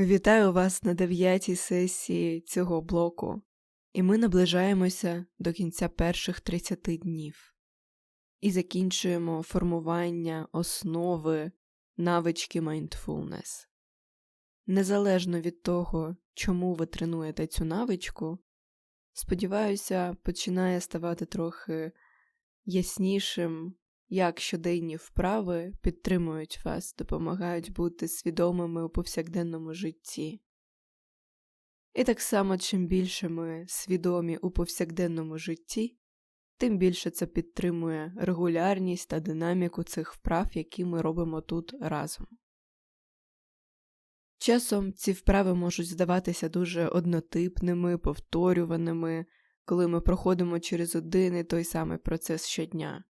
Вітаю вас на дев'ятій сесії цього блоку, і ми наближаємося до кінця перших 30 днів і закінчуємо формування основи навички mindfulness. Незалежно від того, чому ви тренуєте цю навичку, сподіваюся, починає ставати трохи яснішим, як щоденні вправи підтримують вас, допомагають бути свідомими у повсякденному житті. І так само, чим більше ми свідомі у повсякденному житті, тим більше це підтримує регулярність та динаміку цих вправ, які ми робимо тут разом. Часом ці вправи можуть здаватися дуже однотипними, повторюваними, коли ми проходимо через один і той самий процес щодня.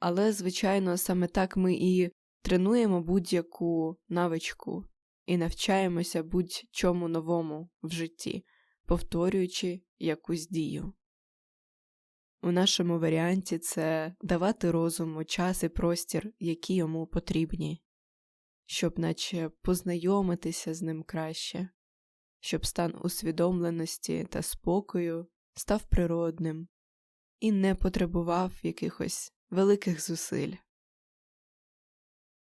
Але, звичайно, саме так ми і тренуємо будь-яку навичку і навчаємося будь-чому новому в житті, повторюючи якусь дію. У нашому варіанті це давати розуму час і простір, які йому потрібні, щоб наче познайомитися з ним краще, щоб стан усвідомленості та спокою став природним і не потребував якихось великих зусиль.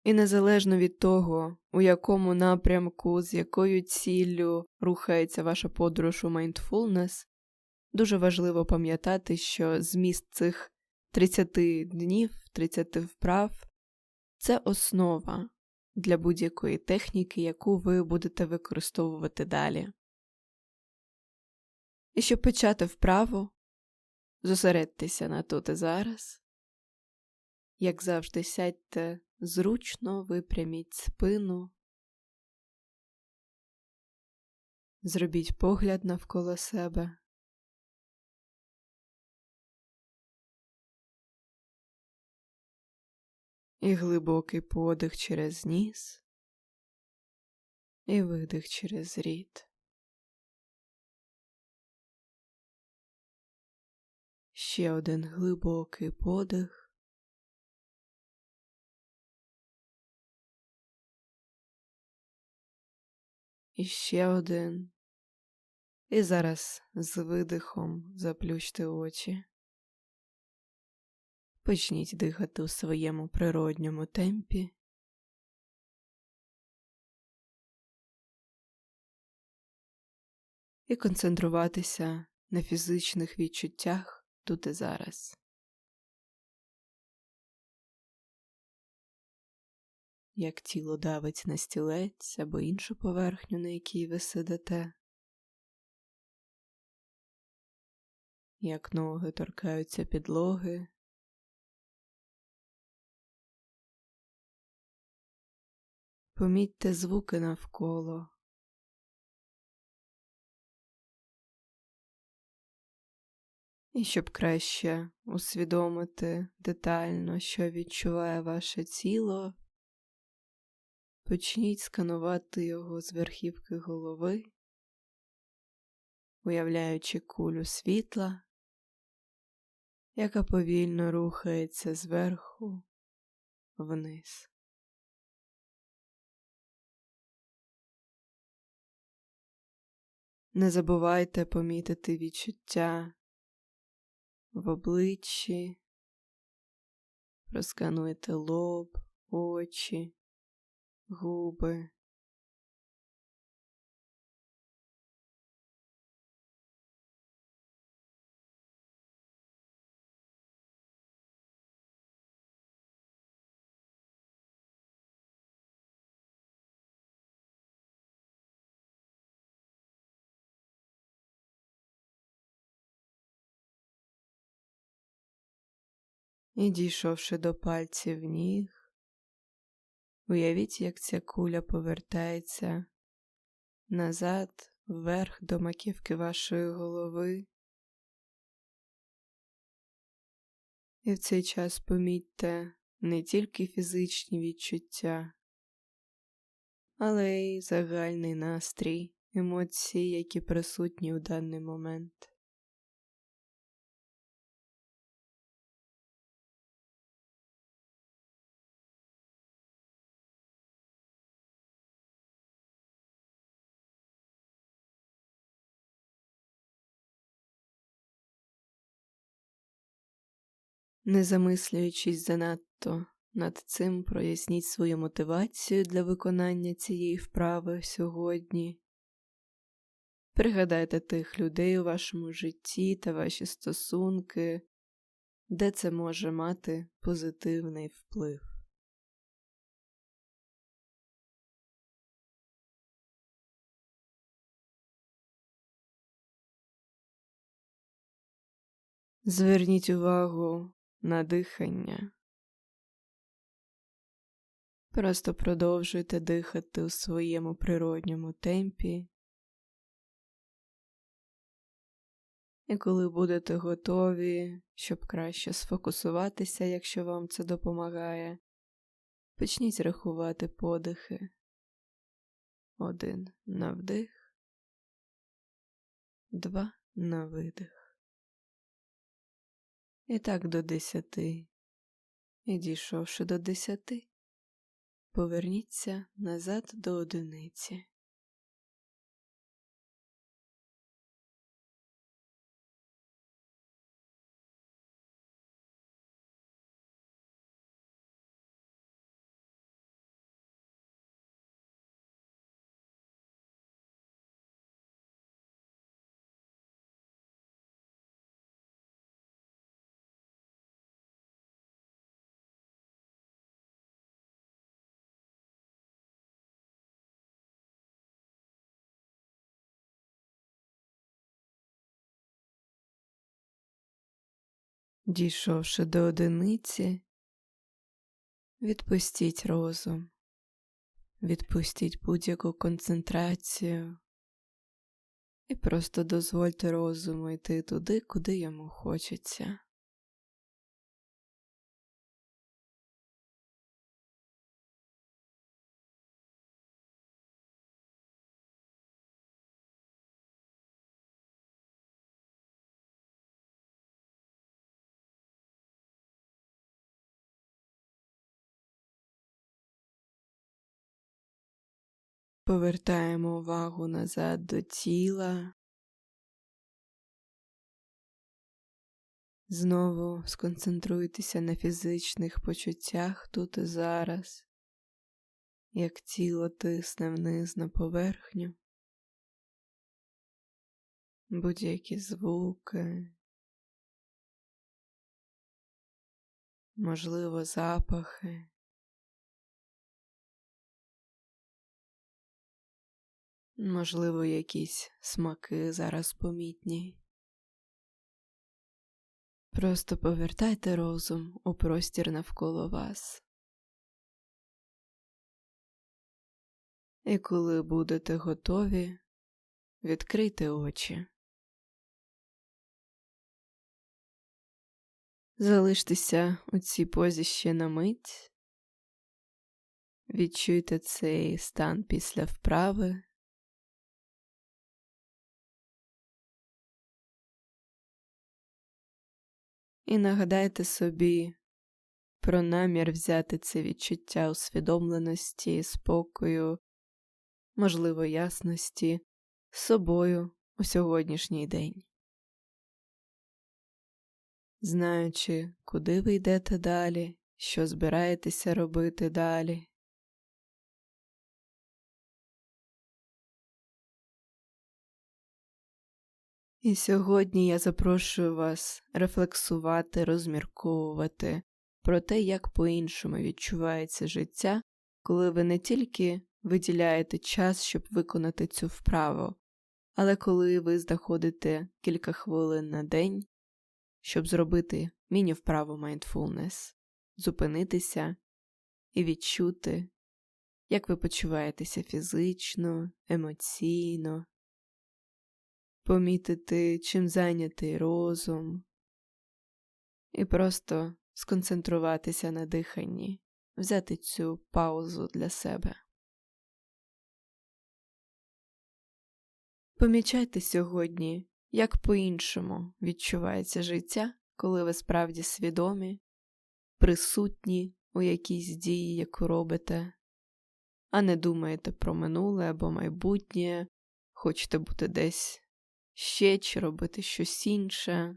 І незалежно від того, у якому напрямку, з якою ціллю рухається ваша подорож у Mindfulness, дуже важливо пам'ятати, що зміст цих 30 днів, 30 вправ це основа для будь-якої техніки, яку ви будете використовувати далі. І щоб почати вправу, зосередьтеся на тут і зараз. Як завжди, сядьте зручно, випряміть спину, зробіть погляд навколо себе. І глибокий подих через ніс і видих через рід. Ще один глибокий подих. І ще один. І зараз з видихом заплющте очі. Почніть дихати у своєму природньому темпі. І концентруватися на фізичних відчуттях тут і зараз. Як тіло давить на стілець або іншу поверхню, на якій ви сидите, як ноги торкаються підлоги. Помітьте звуки навколо. І щоб краще усвідомити детально, що відчуває ваше тіло, Почніть сканувати його з верхівки голови, уявляючи кулю світла, яка повільно рухається зверху вниз. Не забувайте помітити відчуття в обличчі, розкануйте лоб, очі губи. І дійшовши до пальців ніг, Уявіть, як ця куля повертається назад, вверх до маківки вашої голови. І в цей час помітьте не тільки фізичні відчуття, але й загальний настрій, емоції, які присутні у даний момент. Не замислюючись занадто над цим, проясніть свою мотивацію для виконання цієї вправи сьогодні. Пригадайте тих людей у вашому житті та ваші стосунки, де це може мати позитивний вплив. Зверніть увагу на дихання. Просто продовжуйте дихати у своєму природньому темпі. І коли будете готові, щоб краще сфокусуватися, якщо вам це допомагає, почніть рахувати подихи. Один на вдих, два на видих. І так до десяти. І дійшовши до десяти, поверніться назад до одиниці. Дійшовши до одиниці, відпустіть розум, відпустіть будь-яку концентрацію і просто дозвольте розуму йти туди, куди йому хочеться. Повертаємо увагу назад до тіла. Знову сконцентруйтеся на фізичних почуттях тут і зараз, як тіло тисне вниз на поверхню, будь-які звуки, можливо, запахи. Можливо, якісь смаки зараз помітні. Просто повертайте розум у простір навколо вас. І коли будете готові, відкрийте очі. Залиштеся у цій позі ще на мить. Відчуйте цей стан після вправи. І нагадайте собі про намір взяти це відчуття усвідомленості, спокою, можливо, ясності з собою у сьогоднішній день. Знаючи, куди ви йдете далі, що збираєтеся робити далі. І сьогодні я запрошую вас рефлексувати, розмірковувати про те, як по-іншому відчувається життя, коли ви не тільки виділяєте час, щоб виконати цю вправу, але коли ви знаходите кілька хвилин на день, щоб зробити міні-вправу mindfulness, зупинитися і відчути, як ви почуваєтеся фізично, емоційно помітити, чим зайнятий розум, і просто сконцентруватися на диханні, взяти цю паузу для себе. Помічайте сьогодні, як по-іншому відчувається життя, коли ви справді свідомі, присутні у якійсь дії, яку робите, а не думаєте про минуле або майбутнє, хочете бути десь ще чи робити щось інше.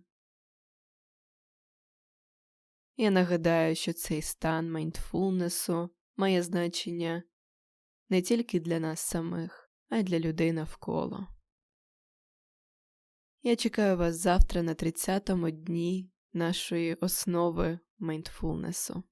Я нагадаю, що цей стан майндфулнесу має значення не тільки для нас самих, а й для людей навколо. Я чекаю вас завтра на 30-му дні нашої основи майндфулнесу.